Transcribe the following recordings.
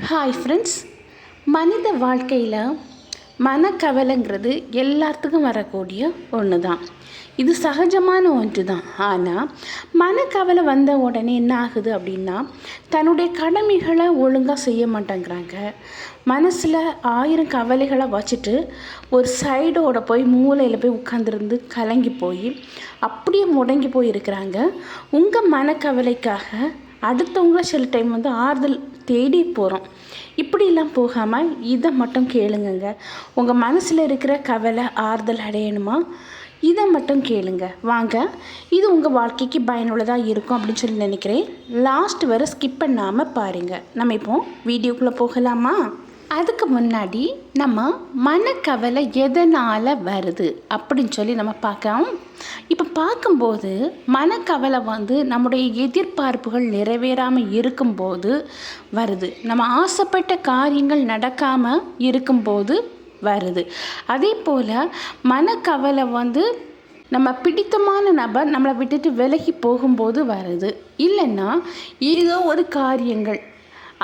Hi friends மனித வாழ்க்கையில் மனக்கவலைங்கிறது எல்லாத்துக்கும் வரக்கூடிய ஒன்று தான் இது சகஜமான ஒன்று தான் ஆனால் மனக்கவலை வந்த உடனே என்ன ஆகுது அப்படின்னா தன்னுடைய கடமைகளை ஒழுங்காக செய்ய மாட்டேங்கிறாங்க. மனசில் ஆயிரம் கவலைகளை வச்சுட்டு ஒரு சைடோட போய் மூலையில் போய் உட்காந்துருந்து கலங்கி போய் அப்படியே முடங்கி போய் இருக்கிறாங்க உங்கள் மனக்கவலைக்காக அடுத்தவங்கள சில டைம் வந்து ஆறுதல் தேடி போகிறோம் இப்படிலாம் போகாமல் இதை மட்டும் கேளுங்கங்க. உங்கள் மனசில் இருக்கிற கவலை ஆறுதல் அடையணுமா? இதை மட்டும் கேளுங்க. வாங்க இது உங்கள் வாழ்க்கைக்கு பயனுள்ளதாக இருக்கும் அப்படின்னு சொல்லி நினைக்கிறேன். லாஸ்ட் வரை ஸ்கிப் பண்ணாமல் பாருங்கள் நம்ம இப்போ வீடியோக்குள்ளே போகலாமா? அதுக்கு முன்னாடி நம்ம மனக்கவலை எதனால் வருது அப்படின்னு சொல்லி நம்ம பார்க்கலாம். இப்போ பார்க்கும்போது மனக்கவலை வந்து நம்முடைய எதிர்பார்ப்புகள் நிறைவேறாமல் இருக்கும்போது வருது. நம்ம ஆசைப்பட்ட காரியங்கள் நடக்காமல் இருக்கும்போது வருது. அதே போல் மனக்கவலை வந்து நம்ம பிடித்தமான நபர் நம்மளை விட்டுட்டு விலகி போகும்போது வருது. இல்லைன்னா ஏதோ ஒரு காரியங்கள்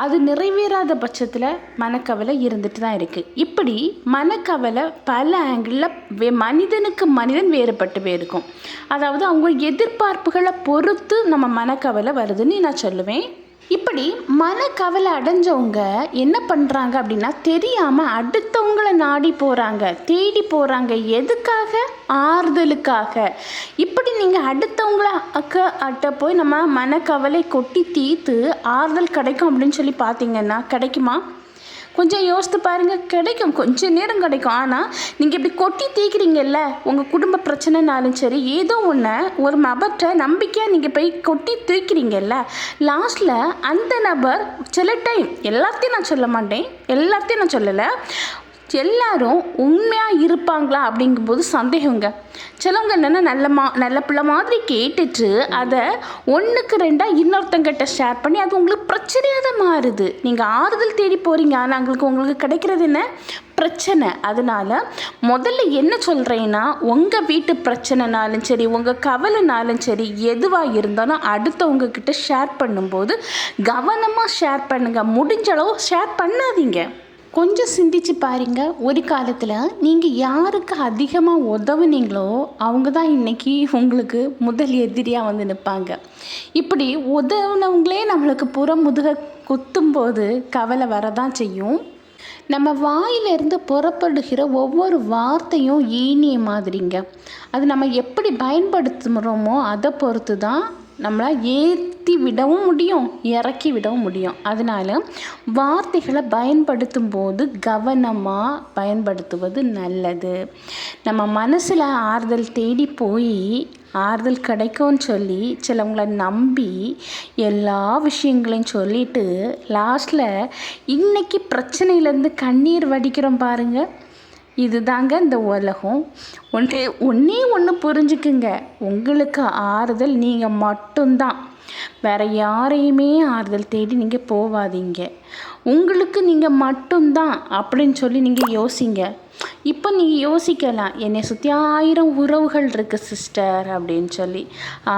அது நிறைவேறாத பட்சத்தில் மனக்கவலை இருந்துட்டு தான் இருக்குது இப்படி மனக்கவலை பல ஆங்கிளில் வே மனிதனுக்கு மனிதன் வேறுபட்டு இருக்கும் அதாவது அவங்க எதிர்பார்ப்புகளை பொறுத்து நம்ம மனக்கவலை வருதுன்னு நான் சொல்லுவேன். இப்படி மனக்கவலை அடைஞ்சவங்க என்ன பண்ணுறாங்க அப்படின்னா தெரியாமல் அடுத்தவங்களை நாடி போகிறாங்க தேடி போகிறாங்க எதுக்காக? ஆறுதலுக்காக. இப்படி நீங்கள் அடுத்தவங்கள அக்க அட்ட போய் நம்ம மனக்கவலை கொட்டி தீர்த்து ஆறுதல் கிடைக்கும் அப்படின்னு சொல்லி பார்த்தீங்கன்னா கிடைக்குமா? கொஞ்சம் யோசித்து பாருங்கள் கிடைக்கும். கொஞ்சம் நேரம் கிடைக்கும். ஆனால் நீங்கள் இப்படி கொட்டி தீக்கிறீங்கல்ல உங்கள் குடும்ப பிரச்சனைனாலும் சரி ஏதோ ஒன்று ஒரு நபர்கிட்ட நம்பிக்கையாக நீங்கள் போய் கொட்டி தூக்கிறீங்கல்ல லாஸ்ட்டில் அந்த நபர் சில டைம் எல்லாத்தையும் நான் சொல்ல மாட்டேன். எல்லாத்தையும் நான் சொல்லலை. எல்லாரும் உண்மையாக இருப்பாங்களா அப்படிங்கும்போது சந்தேகங்க. சிலவங்க என்னென்னா நல்ல மா நல்ல பிள்ளை மாதிரி கேட்டுட்டு அதை ஒன்றுக்கு ரெண்டாக இன்னொருத்தங்கிட்ட ஷேர் பண்ணி அது உங்களுக்கு பிரச்சனையாக தான் மாறுது. நீங்கள் ஆறுதல் தேடி போகிறீங்க ஆனால் உங்களுக்கு உங்களுக்கு கிடைக்கிறது என்ன? பிரச்சனை. அதனால் முதல்ல என்ன சொல்கிறேன்னா உங்கள் வீட்டு பிரச்சனைனாலும் சரி உங்கள் கவலைனாலும் சரி எதுவாக இருந்தாலும் அடுத்தவங்க கிட்ட ஷேர் பண்ணும்போது கவனமாக ஷேர் பண்ணுங்கள் முடிஞ்ச அளவு ஷேர் பண்ணாதீங்க. கொஞ்சம் சிந்திச்சு பாருங்க. ஒரு காலத்தில் நீங்கள் யாருக்கு அதிகமாக உதவுனீங்களோ அவங்க தான் இன்றைக்கி உங்களுக்கு முதல் எதிரியாக வந்து நிற்பாங்க இப்படி உதவுனவங்களே நம்மளுக்கு புறம் முதுக குத்தும்போது கவலை வரதான் செய்யும். நம்ம வாயிலிருந்து புறப்படுகிற ஒவ்வொரு வார்த்தையும் ஈனிய மாதிரிங்க. அது நம்ம எப்படி பயன்படுத்துகிறோமோ அதை பொறுத்து தான் நம்மளால் ஏற்றி விடவும் முடியும் இறக்கி விடவும் முடியும். அதனால் வார்த்தைகளை பயன்படுத்தும் போது கவனமாக பயன்படுத்துவது நல்லது. நம்ம மனசில் ஆறுதல் தேடி போய் ஆறுதல் கிடைக்கும்னு சொல்லி சிலவங்கள நம்பி எல்லா விஷயங்களையும் சொல்லிட்டு லாஸ்ட்டில் இன்றைக்கி பிரச்சனையிலேருந்து கண்ணீர் வடிக்கிறோம் பாருங்கள் இதுதாங்க இந்த உலகம். ஒன்றே ஒன்றே ஒன்று புரிஞ்சுக்குங்க. உங்களுக்கு ஆறுதல் நீங்கள் மட்டும்தான். வேறு யாரையுமே ஆறுதல் தேடி நீங்கள் போகாதீங்க உங்களுக்கு நீங்கள் மட்டும்தான் அப்படின்னு சொல்லி நீங்கள் யோசிங்க. இப்போ நீங்கள் யோசிக்கலாம். என்னை சுற்றி ஆயிரம் உறவுகள் இருக்குது சிஸ்டர் அப்படின்னு சொல்லி.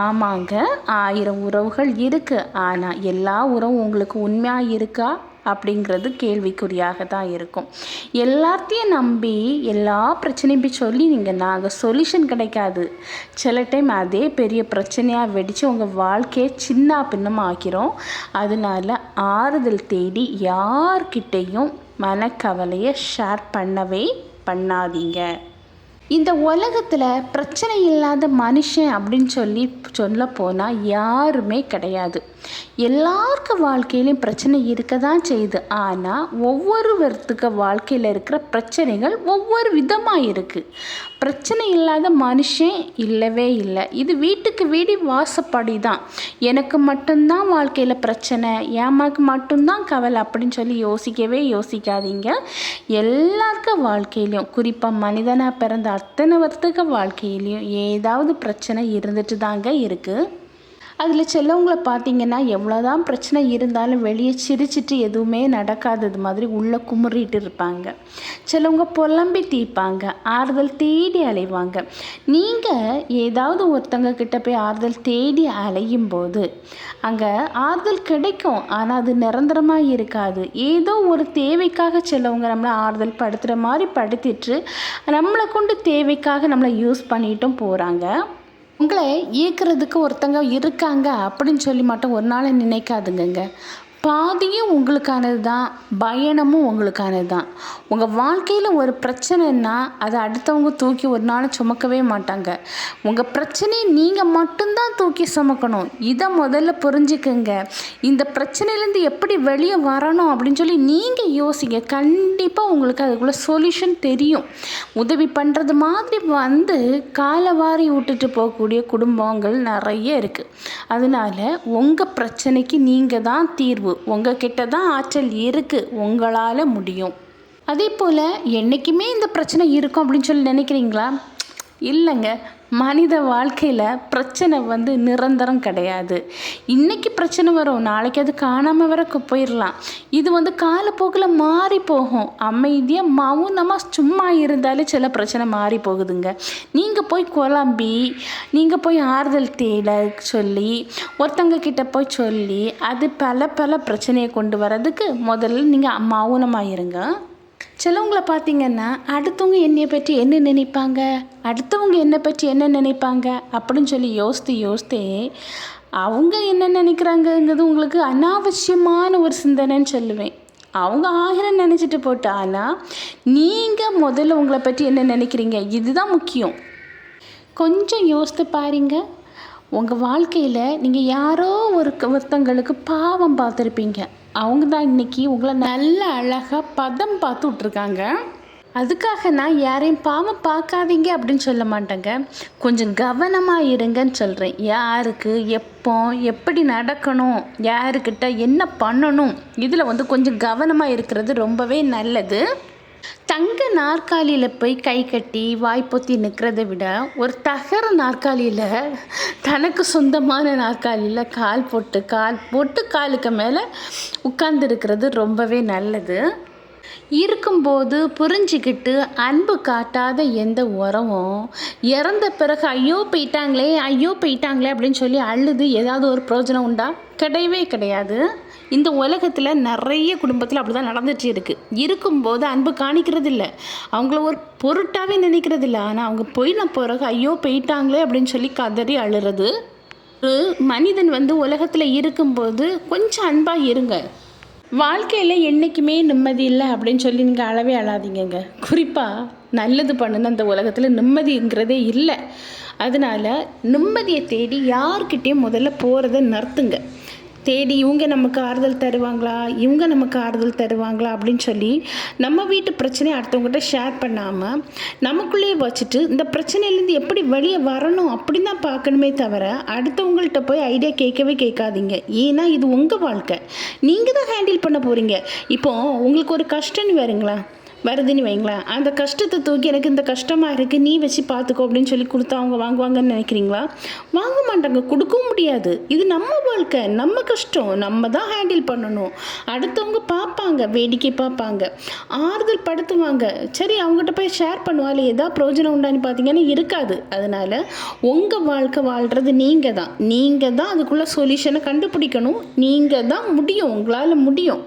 ஆமாங்க ஆயிரம் உறவுகள் இருக்குது ஆனால் எல்லா உறவும் உங்களுக்கு உண்மையாக இருக்கா? அப்படிங்கிறது கேள்விக்குறியாக தான் இருக்கும். எல்லாத்தையும் நம்பி எல்லா பிரச்சனையும் போய் சொல்லி நீங்கள் நாங்கள் சொல்யூஷன் கிடைக்காது. சில டைம் அதே பெரிய பிரச்சனையாக வெடித்து உங்கள் வாழ்க்கையை சின்ன பின்னம் ஆக்கிறோம். அதனால ஆறுதல் தேடி யார்கிட்டையும் மனக்கவலையை ஷேர் பண்ணவே பண்ணாதீங்க. இந்த உலகத்தில் பிரச்சனை இல்லாத மனுஷன் அப்படின்னு சொல்லி சொல்ல போனால் யாருமே கிடையாது. எல்லாருக்கும் வாழ்க்கையிலையும் பிரச்சனை இருக்க தான் செய்யுது ஆனால் ஒவ்வொருவர்த்துக்கு வாழ்க்கையில் இருக்கிற பிரச்சனைகள் ஒவ்வொரு விதமாக இருக்குது பிரச்சனை இல்லாத மனுஷன் இல்லவே இல்லை. இது வீட்டுக்கு வீடு வாசப்படி தான் எனக்கு மட்டும்தான் வாழ்க்கையில் பிரச்சனை ஏமாக்கு மட்டும்தான் கவலை அப்படின்னு சொல்லி யோசிக்கவே யோசிக்காதீங்க. எல்லாருக்கும் வாழ்க்கையிலையும் குறிப்பாக மனிதனாக பிறந்த அத்தனை வருத்துக்க வாழ்க்கையிலையும் ஏதாவது பிரச்சனை இருந்துட்டு தாங்க இருக்குது அதில் சிலவங்களை பார்த்தீங்கன்னா எவ்வளோதான் பிரச்சனை இருந்தாலும் வெளியே சிரிச்சிட்டு எதுவுமே நடக்காதது மாதிரி உள்ளே குமுறிட்டு இருப்பாங்க. சிலவங்க புலம்பி தீர்ப்பாங்க ஆறுதல் தேடி அலைவாங்க. நீங்கள் ஏதாவது ஒருத்தங்க கிட்ட போய் ஆறுதல் தேடி அலையும் போது அங்கே ஆறுதல் கிடைக்கும். ஆனால் அது நிரந்தரமாக இருக்காது. ஏதோ ஒரு தேவைக்காக சிலவங்க நம்மளை ஆறுதல் படுத்துகிற மாதிரி படுத்திட்டு நம்மளை கொண்டு தேவைக்காக நம்மளை யூஸ் பண்ணிட்டும் போகிறாங்க உங்களை ஈர்க்கிறதுக்கு ஒருத்தங்க இருக்காங்க அப்படின்னு சொல்லி மட்டும் ஒரு நாளை நினைக்காதுங்கங்க. பாதியும் உங்களுக்கானது தான் பயணமும் உங்களுக்கானது தான் உங்கள் வாழ்க்கையில் ஒரு பிரச்சனைன்னா அதை அடுத்தவங்க தூக்கி ஒரு நாள் சுமக்கவே மாட்டாங்க. உங்கள் பிரச்சனையை நீங்கள் மட்டும்தான் தூக்கி சுமக்கணும். இதை முதல்ல புரிஞ்சுக்குங்க. இந்த பிரச்சனையிலேருந்து எப்படி வெளியே வரணும் அப்படின்னு சொல்லி நீங்கள் யோசிங்க. கண்டிப்பாக உங்களுக்கு அதுக்குள்ளே சொல்யூஷன் தெரியும். உதவி பண்ணுறது மாதிரி வந்து காலை வாரி விட்டுட்டு போகக்கூடிய குடும்பங்கள் நிறைய இருக்குது அதனால் உங்கள் பிரச்சனைக்கு நீங்கள் தான் தீர்வு. உங்ககிட்ட தான் ஆற்றல் இருக்குது உங்களால் முடியும். அதே போல் என்றைக்குமே இந்த பிரச்சனை இருக்கும் அப்படின்னு சொல்லி நினைக்கிறீங்களா? இல்லைங்க. மனித வாழ்க்கையில் பிரச்சனை வந்து நிரந்தரம் கிடையாது. இன்றைக்கி பிரச்சனை வரும் நாளைக்கு அது காணாமல் வர போயிடலாம் இது வந்து காலப்போக்கில் மாறி போகும். அமைதியாக மௌனமாக சும்மா இருந்தாலே சில பிரச்சனை மாறி போகுதுங்க. நீங்கள் போய் குழம்பி நீங்கள் போய் ஆறுதல் தேட சொல்லி ஒருத்தங்க கிட்ட போய் சொல்லி அது பல பல பிரச்சனையை கொண்டு வர்றதுக்கு முதல்ல நீங்கள் மௌனமாக இருங்க. சிலவங்களை பார்த்தீங்கன்னா அடுத்தவங்க என்னைய பற்றி என்ன நினைப்பாங்க? அடுத்தவங்க என்னை பற்றி என்ன நினைப்பாங்க? அப்படின்னு சொல்லி யோசித்து யோசித்தே அவங்க என்ன நினைக்கிறாங்கங்கிறது உங்களுக்கு அனாவசியமான ஒரு சிந்தனைன்னு சொல்லுவேன். அவங்க ஆயிரம் நினச்சிட்டு போட்டு ஆனால் நீங்கள் முதல்ல உங்களை பற்றி என்ன நினைக்கிறீங்க? இதுதான் முக்கியம். கொஞ்சம் யோசித்து பாருங்கள் உங்கள் வாழ்க்கையில் நீங்கள் யாரோ ஒரு ஒருத்தங்களுக்கு பாவம் பார்த்துருப்பீங்க. அவங்க தான் இன்றைக்கி உங்களை நல்ல அழகாக பதம் பார்த்து விட்ருக்காங்க அதுக்காக நான் யாரையும் பாவம் பார்க்காதீங்க அப்படின்னு சொல்ல மாட்டேங்க. கொஞ்சம் கவனமாக இருங்கன்னு சொல்கிறேன் யாருக்கு எப்போ எப்படி நடக்கணும் யாருக்கிட்ட என்ன பண்ணணும் இதில் வந்து கொஞ்சம் கவனமாக இருக்கிறது ரொம்பவே நல்லது. தங்க நாற்காலியில் போய் கை கட்டி வாய்ப்பொத்தி நிற்கிறத விட ஒரு தகர நாற்காலியில் தனக்கு சொந்தமான நாற்காலியில் கால் போட்டு கால் போட்டு காலுக்கு மேலே உட்கார்ந்துருக்கிறது ரொம்பவே நல்லது. இருக்கும்போது புரிஞ்சிக்கிட்டு அன்பு காட்டாத எந்த உறவும் இறந்த பிறகு ஐயோ போயிட்டாங்களே ஐயோ போயிட்டாங்களே அப்படின்னு சொல்லி அழுது ஏதாவது ஒரு பிரயோஜனம் உண்டா? கிடையவே கிடையாது. இந்த உலகத்தில் நிறைய குடும்பத்தில் அப்படி தான் நடந்துட்டு இருக்குது இருக்கும்போது அன்பு காணிக்கிறது இல்லை அவங்கள ஒரு பொருட்டாகவே நினைக்கிறது இல்லை ஆனால் அவங்க போயின பிறகு ஐயோ போயிட்டாங்களே அப்படின்னு சொல்லி கதறி அழுறது. ஒரு மனிதன் வந்து உலகத்தில் இருக்கும்போது கொஞ்சம் அன்பாக இருங்க. வாழ்க்கையில் என்றைக்குமே நிம்மதி இல்லை அப்படின்னு சொல்லி நீங்கள் அளவே அழாதீங்கங்க. குறிப்பாக நல்லது பண்ணுன அந்த உலகத்தில் நிம்மதிங்கிறதே இல்லை. அதனால் நிம்மதியை தேடி யார்கிட்டேயும் முதல்ல போகிறத நிறுத்துங்க. தேடி இவங்க நமக்கு ஆறுதல் தருவாங்களா? இவங்க நமக்கு ஆறுதல் தருவாங்களா? அப்படின்னு சொல்லி நம்ம வீட்டு பிரச்சனையை அடுத்தவங்ககிட்ட ஷேர் பண்ணாமல் நமக்குள்ளேயே வச்சுட்டு இந்த பிரச்சனையிலேருந்து எப்படி வெளியே வரணும் அப்படின்னு தான் பார்க்கணுமே தவிர அடுத்தவங்கள்ட்ட போய் ஐடியா கேட்கவே கேட்காதீங்க. ஏன்னா இது உங்கள் வாழ்க்கை. நீங்கள் தான் ஹேண்டில் பண்ண போகிறீங்க இப்போது உங்களுக்கு ஒரு கஷ்டம்னு வருங்களா வருதுன்னு வைங்களேன். அந்த கஷ்டத்தை தூக்கி எனக்கு இந்த கஷ்டமாக இருக்குது நீ வச்சு பார்த்துக்கோ அப்படின்னு சொல்லி கொடுத்தா அவங்க வாங்குவாங்கன்னு நினைக்கிறீங்களா? வாங்க மாட்டாங்க கொடுக்கவும் முடியாது. இது நம்ம வாழ்க்கை நம்ம கஷ்டம். நம்ம தான் ஹேண்டில் பண்ணணும். அடுத்தவங்க பார்ப்பாங்க வேடிக்கை பார்ப்பாங்க. ஆறுதல் படுத்துவாங்க. சரி அவங்ககிட்ட போய் ஷேர் பண்ணுவாள் ஏதாவது பிரயோஜனம் உண்டான்னு பார்த்தீங்கன்னா இருக்காது. அதனால் உங்கள் வாழ்க்கை வாழ்கிறது நீங்கள் தான் நீங்கள் தான் அதுக்குள்ளே சொல்யூஷனை கண்டுபிடிக்கணும். நீங்கள் தான் முடியும். உங்களால் முடியும்.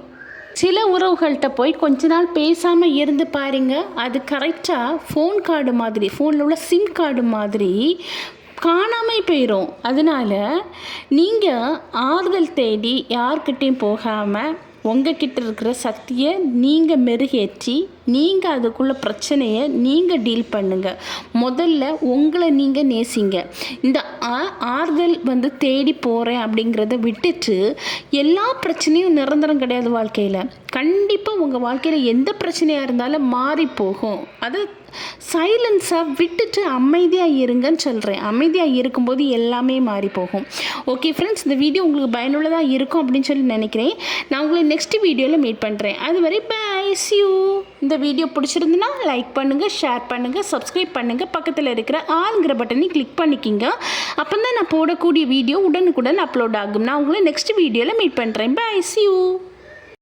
சில உறவுகள்கிட்ட போய் கொஞ்ச நாள் பேசாமல் இருந்து பாருங்க. அது கரெக்டாக ஃபோன் கார்டு மாதிரி ஃபோனில் உள்ள சிம் கார்டு மாதிரி காணாமல் போயிடும் அதனால் நீங்கள் ஆறுதல் தேடி யார்கிட்டையும் போகாமல் உங்ககிட்ட இருக்கிற சக்தியை நீங்கள் மெருகேற்றி நீங்கள் அதுக்குள்ள பிரச்சனையை நீங்கள் டீல் பண்ணுங்கள் முதல்ல உங்களை நீங்கள் நேசிங்க. இந்த ஆ- ஆறுதல் வந்து தேடி போகிறேன் அப்படிங்கிறத விட்டுட்டு எல்லா பிரச்சனையும் நிரந்தரம் கிடையாது வாழ்க்கையில். கண்டிப்பாக உங்கள் வாழ்க்கையில் எந்த பிரச்சனையாக இருந்தாலும் மாறி போகும். அது சைலன்ஸாக விட்டுட்டு அமைதியாக இருங்கன்னு சொல்கிறேன் அமைதியாக இருக்கும்போது எல்லாமே மாறி போகும். ஓகே ஃப்ரெண்ட்ஸ் இந்த வீடியோ உங்களுக்கு பயனுள்ளதாக இருக்கும் அப்படின்னு சொல்லி நினைக்கிறேன். நான் உங்களை நெக்ஸ்ட் வீடியோவில் மீட் பண்ணுறேன் அதுவரை பை யூ இந்த வீடியோ பிடிச்சிருந்துன்னா லைக் பண்ணுங்கள் ஷேர் பண்ணுங்கள் சப்ஸ்கிரைப் பண்ணுங்கள் பக்கத்தில் இருக்கிற ஆளுங்கிற பட்டனை கிளிக் பண்ணிக்கிங்க. அப்போ தான் நான் போடக்கூடிய வீடியோ உடனுக்குடன் அப்லோட் ஆகும். நான் உங்களை நெக்ஸ்ட் வீடியோவில் மீட் பண்ணுறேன் பை யூ